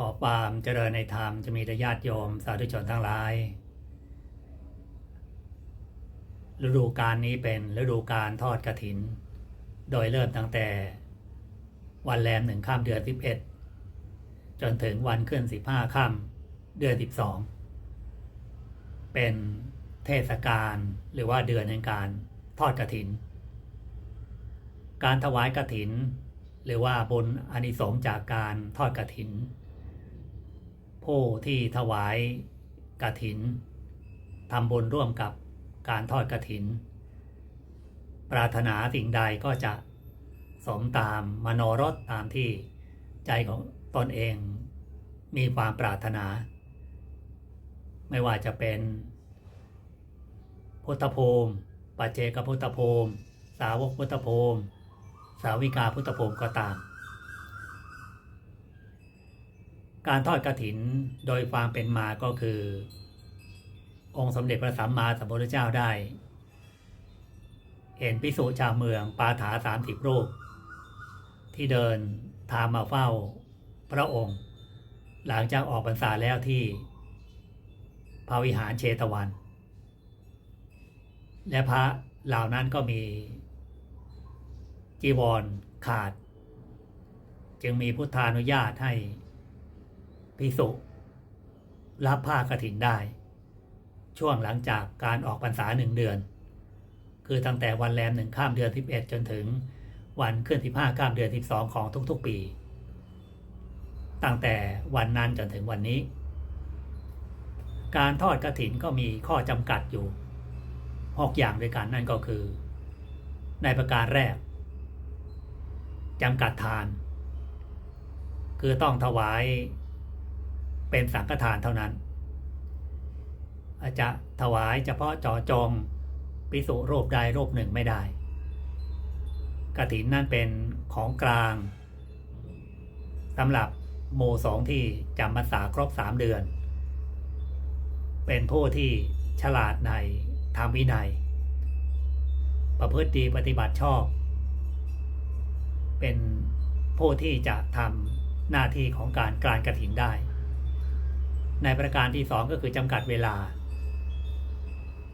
ขอความเจริญในธรรมจะมีญาติโยมสาธุชนทั้งหลาย ฤดูการนี้เป็นฤดูการทอดกระถิน โดยเริ่มตั้งแต่วันแรมหนึ่งข้ามเดือนสิบเอ็ดจนถึงวันขึ้นสิบห้าข้ามเดือนสิบสองเป็นเทศกาลหรือว่าเดือนแห่งการทอดกระถิน การถวายกระถิน หรือว่าบุญอานิสงส์จากการทอดกระถิน ผู้ที่ถวายกระถินทำบุญร่วมกับการทอดกระถิน ปรารถนาสิ่งใดก็จะสมตามมโนรสตามที่ใจของตนเองมีความปรารถนา ไม่ว่าจะเป็น พุทธภูมิปัจเจกพุทธภูมิ สาวกพุทธภูมิ สาวิกาพุทธภูมิก็ตาม การทอดกระถินโดยความเป็นมาก็คือ องค์สมเด็จพระสัมมาสัมพุทธเจ้าได้ เห็นพิสุชาวเมืองปาถาสามสิบรูป ที่เดินทางมาเฝ้าพระองค์ หลังจากออกพรรษาแล้วที่พระวิหารเชตวัน และพระเหล่านั้นก็มีจีวรขาด จึงมีพุทธานุญาตให้ พิสุรับผ้ากฐินได้ ช่วงหลังจากการออกพรรษาหนึ่งเดือน คือตั้งแต่วันแรมหนึ่งข้ามเดือน 11 จนถึงวันขึ้น15ข้ามเดือน 12 ของทุกๆปี ตั้งแต่วันนั้นจนถึงวันนี้ การทอดกระถินก็มีข้อจำกัดอยู่หกอย่างด้วยกันนั่นก็คือ ในประการแรกจำกัดทาน คือต้องถวาย เป็นสังฆทานเท่านั้น อาจจะถวายเฉพาะจอจงปิสุรูปใดรูปหนึ่งไม่ได้กฐินนั่นเป็นของกลางสำหรับโมสองที่จำพรรษาครบสามเดือน เป็นผู้ที่ฉลาดในทางวินัย ประพฤติดีปฏิบัติชอบ เป็นผู้ที่จะทำหน้าที่ของการกลานกระถินได้ ในประการที่สองก็คือจำกัดเวลา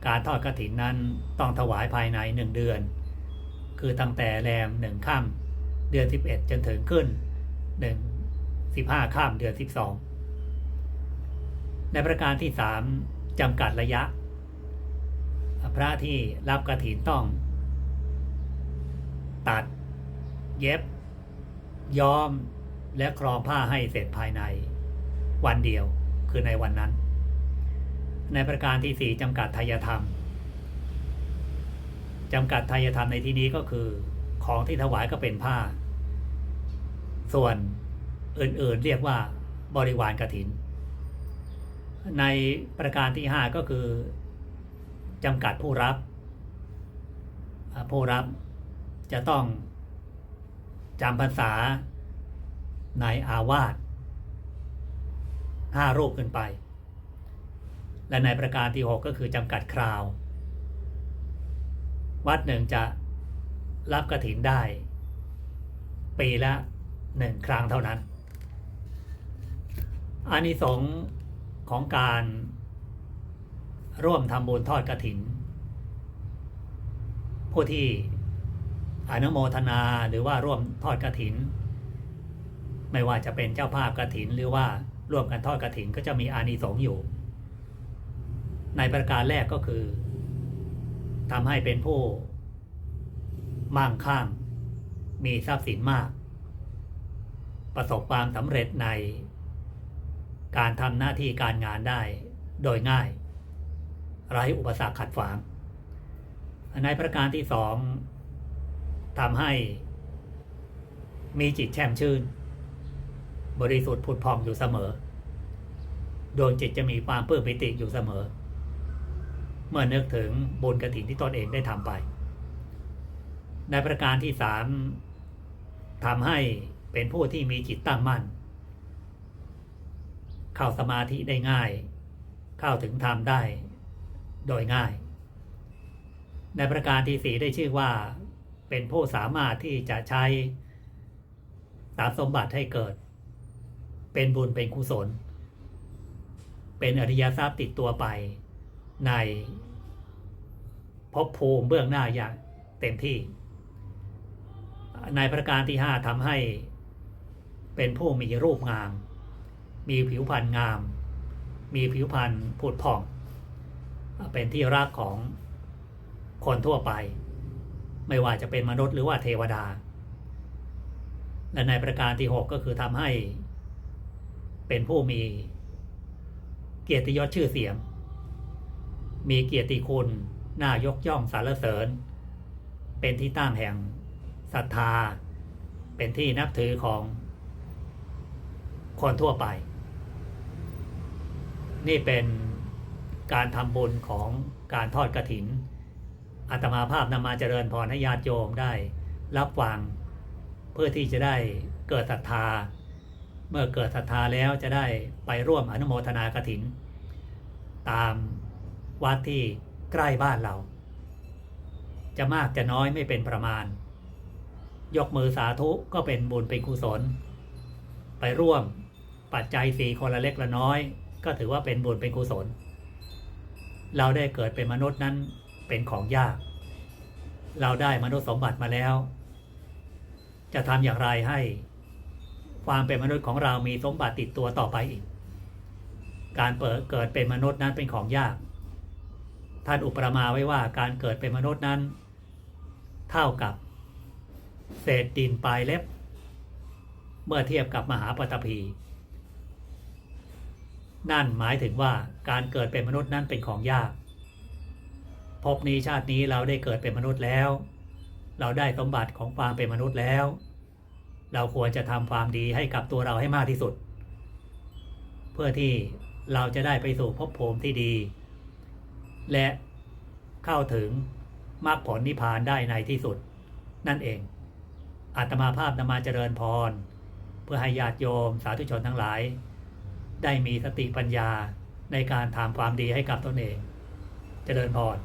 การทอดกระถินนั้นต้องถวายภายในหนึ่งเดือน คือตั้งแต่แรมหนึ่งข้ามเดือนสิบเอ็ดจนถึงขึ้นหนึ่งสิบห้าข้ามเดือนสิบสองในประการที่สามจำกัดระยะ พระที่รับกระถินต้อง ตัด เย็บ ย้อมและครองผ้าให้เสร็จภายในวันเดียว คือในวันนั้น ในประการที่สี่จำกัดทายธรรมจำกัดทายธรรมในที่นี้ก็คือของที่ถวายก็เป็นผ้า ส่วนอื่นๆเรียกว่าบริวารกรถิน ในประการที่ห้าก็คือจำกัดผู้รับ ผู้รับจะต้องจำพรรษาในอาวาส ห้ารูปขึ้นไป และในประการที่หกก็คือจำกัดคราว วัดหนึ่งจะรับกระถินได้ ปีละหนึ่งครั้งเท่านั้นอานิสงส์ของการร่วมทำบุญทอดกระถิน ผู้ที่อนุโมทนาหรือว่าร่วมทอดกระถิน ไม่ว่าจะเป็นเจ้าภาพกระถินหรือว่า ร่วมกันทอดกระถินก็จะมีอานิสงส์อยู่ ในประการแรกก็คือทำให้เป็นผู้มั่งคั่งมีทรัพย์สินมาก ประสบความสำเร็จในการทำหน้าที่การงานได้โดยง่าย ไร้อุปสรรคขัดขวาง ในประการที่สองทำให้มีจิตแช่มชื่น บริสุทธิ์ผุดพองอยู่เสมอ ดวงจิตจะมีความเพื่อปิติอยู่เสมอ เมื่อนึกถึงบุญกระถินที่ตนเองได้ทำไป ในประการที่สามทำให้เป็นผู้ที่มีจิตตั้งมั่น เข้าสมาธิได้ง่าย เข้าถึงธรรมได้โดยง่าย ในประการที่สี่ได้ชื่อว่า เป็นผู้สามารถที่จะใช้ทรัพย์สมบัติให้เกิด เป็นบุญเป็นกุศล เป็นอริยทรัพย์ติดตัวไปในภพภูมิเบื้องหน้าอย่างเต็มที่ ในประการที่ห้าทำให้เป็นผู้มีรูปงาม มีผิวพรรณงาม มีผิวพรรณผุดผ่อง เป็นที่รักของคนทั่วไป ไม่ว่าจะเป็นมนุษย์หรือว่าเทวดา และในประการที่หกก็คือทำให้เป็นผู้มี เกียรติยศชื่อเสียง มีเกียรติคุณน่ายกย่องสรรเสริญ เป็นที่ตั้งแห่งศรัทธา เป็นที่นับถือของคนทั่วไป นี่เป็นการทำบุญของการทอดกระถินอาตมาภาพนำมาเจริญพรให้ญาติโยมได้ รับฟัง เพื่อที่จะได้เกิดศรัทธา เมื่อเกิดศรัทธาแล้วจะได้ไปร่วมอนุโมทนากถิน ตามวัดที่ใกล้บ้านเรา จะมากจะน้อยไม่เป็นประมาณ ยกมือสาธุก็เป็นบุญเป็นกุศล ไปร่วมปัจจัยสีคนละเล็กละน้อย ก็ถือว่าเป็นบุญเป็นกุศล เราได้เกิดเป็นมนุษย์นั้นเป็นของยาก เราได้มนุษย์สมบัติมาแล้ว จะทำอย่างไรให้ ความเป็นมนุษย์ของเรามีสมบัติติดตัวต่อไปอีก การเปิดเกิดเป็นมนุษย์นั้นเป็นของยาก ท่านอุปมาไว้ว่าการเกิดเป็นมนุษย์นั้น เท่ากับ เศษดินปลายเล็บ เมื่อเทียบกับมหาปฐพี นั่นหมายถึงว่าการเกิดเป็นมนุษย์นั้นเป็นของยากภพนี้ชาตินี้เราได้เกิดเป็นมนุษย์แล้ว เราได้สมบัติของความเป็นมนุษย์แล้ว เราควรจะทำความดีให้กับตัวเราให้มากที่สุด เพื่อที่เราจะได้ไปสู่ภพภูมิที่ดี และเข้าถึงมรรคผลนิพพานได้ในที่สุด นั่นเอง อาตมาภาพนำมาเจริญพร เพื่อให้ญาติโยมสาธุชนทั้งหลาย ได้มีสติปัญญาในการทำความดีให้กับตนเอง เจริญพร